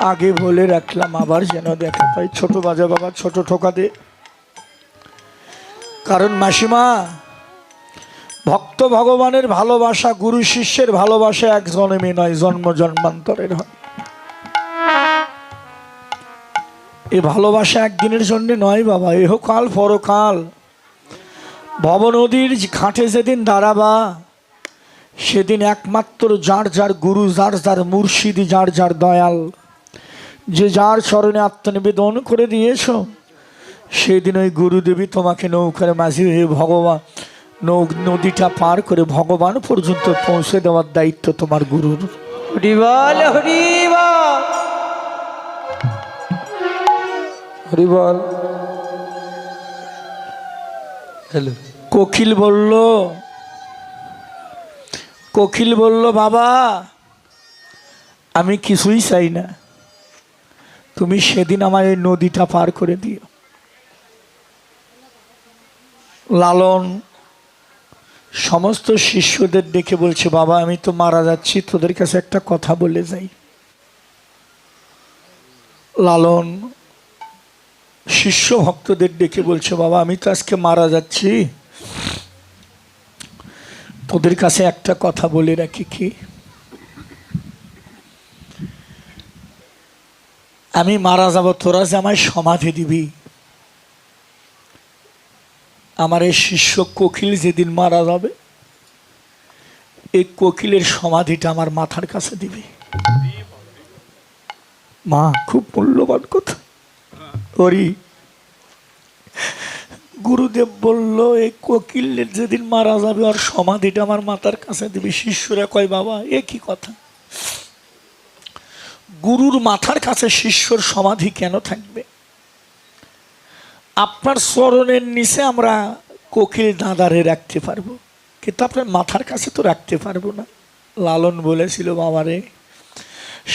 আগে বলে রাখলাম, আবার যেন দেখা পাই। ছোট বাজা বাবা, ছোট ঠোকা দে। কারণ মাসিমা, ভক্ত ভগবানের ভালোবাসা, গুরু শিষ্যের ভালোবাসা এক জন্মে নয়, জন্ম জন্মান্তরের হয়। এ ভালোবাসা একদিনের জন্য নয় বাবা এহ কাল পরকাল ভব নদীর ঘাটে যেদিন দাঁড়াবা, সেদিন একমাত্র যার যার গুরু, যার যার মুর্শিদি, যার যার দয়াল। যে যার চরণে আত্মনিবেদন করে দিয়েছ সেদিন ওই গুরুদেবী তোমাকে নৌকার মাঝি হয়ে ভগবান নৌ নদীটা পার করে ভগবান পর্যন্ত পৌঁছে দেওয়ার দায়িত্ব তোমার গুরুর। Horrible horrible horrible hello. কোকিল বলল কোকিল বলল বাবা আমি কিছুই চাই না। তুমি সেদিন আমার এই নদীটা পার করে দিও। লালন, সমস্ত শিষ্যদের ডেকে বলছে, বাবা, আমি তো মারা যাচ্ছি, তোদের কাছে একটা কথা বলে যাই। লালন, শিষ্য ভক্তদের ডেকে বলছে, বাবা, আমি তো আজকে মারা যাচ্ছি। তোদের কাছে একটা কথা বলে রাখি কি? আমি মারা যাব, তোরা যে আমায় সমাধি দিবি। আমার এই শিষ্য কোকিল যেদিন মারা যাবে, এই কোকিলের সমাধিটা আমার মাথার কাছে দিবি। মা, খুব মূল্যবান কথা। করি গুরুদেব বলল এই কোকিলের যেদিন মারা যাবে আর সমাধিটা আমার মাথার কাছে দিবি। শিষ্যরা কয়, বাবা, এ কি কথা? গুরুর মাথার কাছে শিষ্যর সমাধি কেন থাকবে? আপনার চরণের নিচে আমরা কোকিল দাদারে রাখতে পারব, কিন্তু আপনার মাথার কাছে তো রাখতে পারব না। লালন বলেছিল, বাবারে,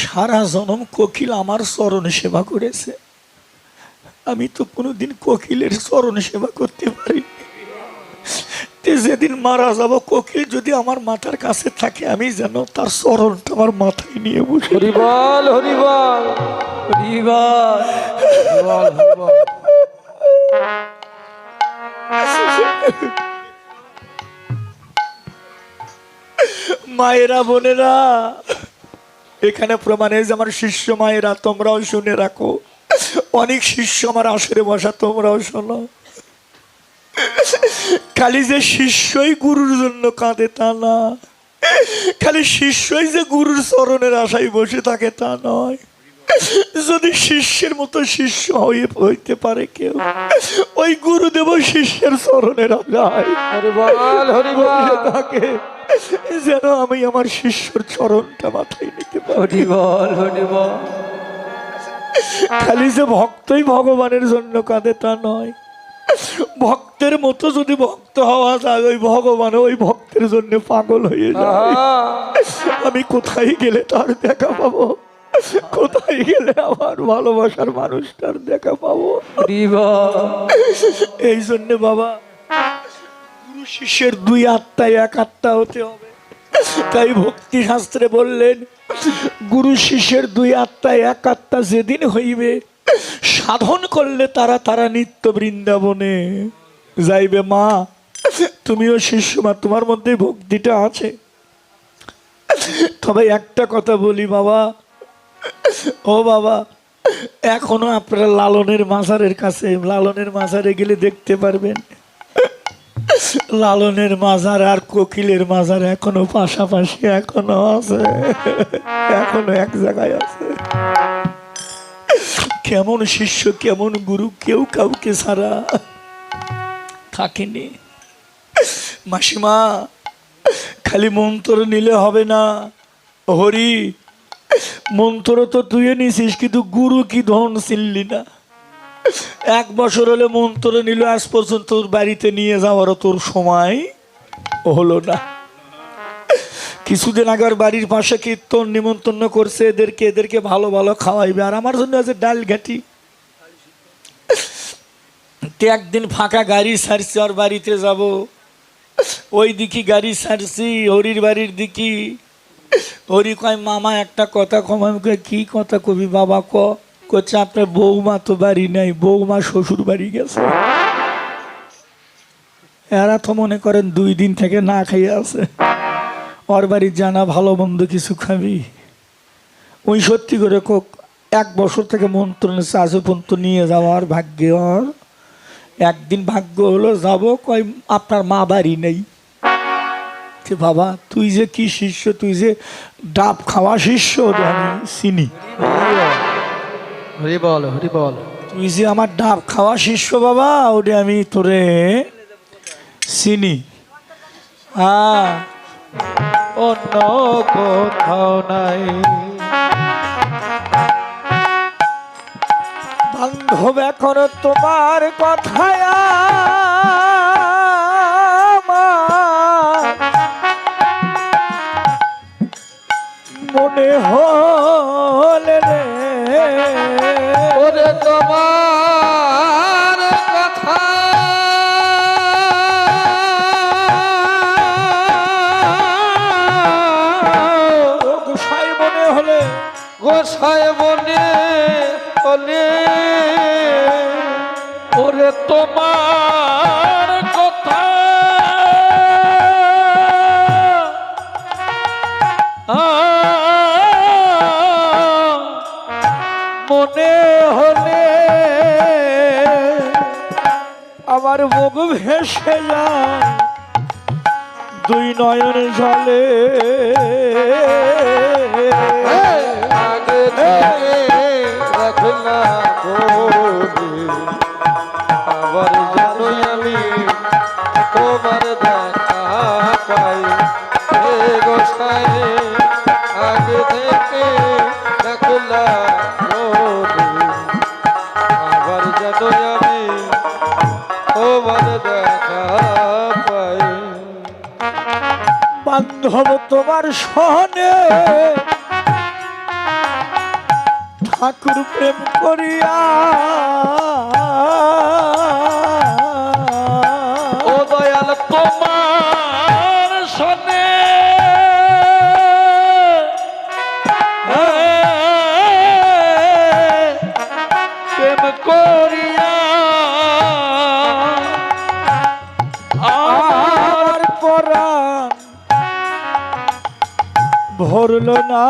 সারা জনম কোকিল আমার চরণ সেবা করেছে। আমি তো কোনোদিন কোকিলের চরণ সেবা করতে পারিনি। তে যেদিন মারা যাব কোকিল যদি আমার মাথার কাছে থাকে আমি যেন তার চরণটা আমার মাথায় নিয়ে বসে। হরিবল হরিবল হরিবল মায়েরা বোনেরা এখানে প্রমাণে যে আমার শিষ্য মায়েরা তোমরাও শুনে রাখো। অনেক শিষ্য আমার আসরে বসা তোমরাও শোনো। খালি যে শিষ্যই গুরুর জন্য কাঁদে তা না। খালি শিষ্যই যে গুরুর চরণের আশায় বসে থাকে তা নয়। যদি শিষ্যের মতো শিষ্য হয়ে হইতে পারে কেউ ওই গুরুদেব শিষ্যের চরণের আশায় থাকে যেন আমি আমার শিষ্যর চরণটা মাথায় নিতে পারি। খালি যে ভক্তই ভগবানের জন্য কাঁদে তা নয়। ভক্তের মতো যদি ভক্ত হওয়া যায় ওই ভগবান ওই ভক্তের জন্য পাগল হয়ে যায়। আমি কোথায় গেলে তার দেখা পাবো? কোথায় গেলে আমার ভালোবাসার মানুষটার দেখা পাবো? এই জন্য বাবা গুরু শিষ্যের দুই আত্মায় এক আত্মা হতে হবে। তাই ভক্তি শাস্ত্রে বললেন গুরু শিষ্যের দুই আত্মায় এক আত্মা যেদিন হইবে সাধন করলে তারা তারা নিত্য বৃন্দাবনে যাইবে, মা। তুমিও শিষ্য মা, তোমার মধ্যে ভক্তিটা আছে। তবে একটা কথা বলি, বাবা। ও বাবা, এখনও আপনারা লালনের মাজারের কাছে, লালনের মাজারে গেলে দেখতে পারবেন। লালনের মাজার আর কোকিলের মাজার এখনও পাশাপাশি এখনও আছে। এখনও এক জায়গায় আছে। কেমন শিষ্য, কেমন গুরু, কেউ কাউকে ছাড়া থাকেনি। মাসিমা, খালি মন্ত্র নিলে হবে না। হরি, মন্ত্র তো তুই নিছিস কিন্তু গুরু কি ধন চিনলি না। এক বছর হলে মন্ত্র নিল আজ পর্যন্ত তোর বাড়িতে নিয়ে যাওয়ারও তোর সময় হলো না। কিছুদিন আগে ওর বাড়ির পাশে কীর্তন নিমন্ত্রণ করছে, এদেরকে এদেরকে ভালো ভালো খাওয়াইবে। আর আমার জন্য আছে ডাল ঘাটি। তে একদিন ফাঁকা গাড়ি ছাড়ছি ওর বাড়িতে যাব। ওই দিকে গাড়ি ছাড়ছি হরির বাড়ির দিকে। হরি কয়, মামা, একটা কথা কমাকে কি কথা কবি? বাবা ক করছে আপনার বৌমা তো বাড়ি নাই, বৌমা শ্বশুর বাড়ি গেছে। এরা তো মনে করেন দুই দিন থেকে না খাইয়ে আছে। ওর বাড়ির জানা ভালো মন্দ কিছু খাবি? ওই সত্যি করে কোক এক বছর থেকে মন্ত্রণে আজ পর্যন্ত নিয়ে যাওয়ার ভাগ্যে ওর একদিন ভাগ্য হলো যাব কয় আপনার মা বাড়ি নেই। বাবা তুই যে কি শিষ্য তুই যে ডাব খাওয়া শিষ্য ওটা আমি চিনি। হরি বল হরি বল। তুই যে আমার ডাব খাওয়া শিষ্য বাবা ওটা আমি তোরে চিনি। হ্যাঁ অন্য কোথাও নাই। বান্ধব এখন তোমার কথায় গোসায় মনে হলে ওরে তোমার কথা। মনে হলে আমার মুখ ভেসে যায় দুই নয়ন জলে। রাখলা আবার জানোই আমি তোমার দেখা পাই গোসাই আগে থেকে রাখলা আবার জানোই আমি তোমার দেখা পাই বান্ধব তোমার সহনে ঠাকুর প্রেম করিয়া ভরল না।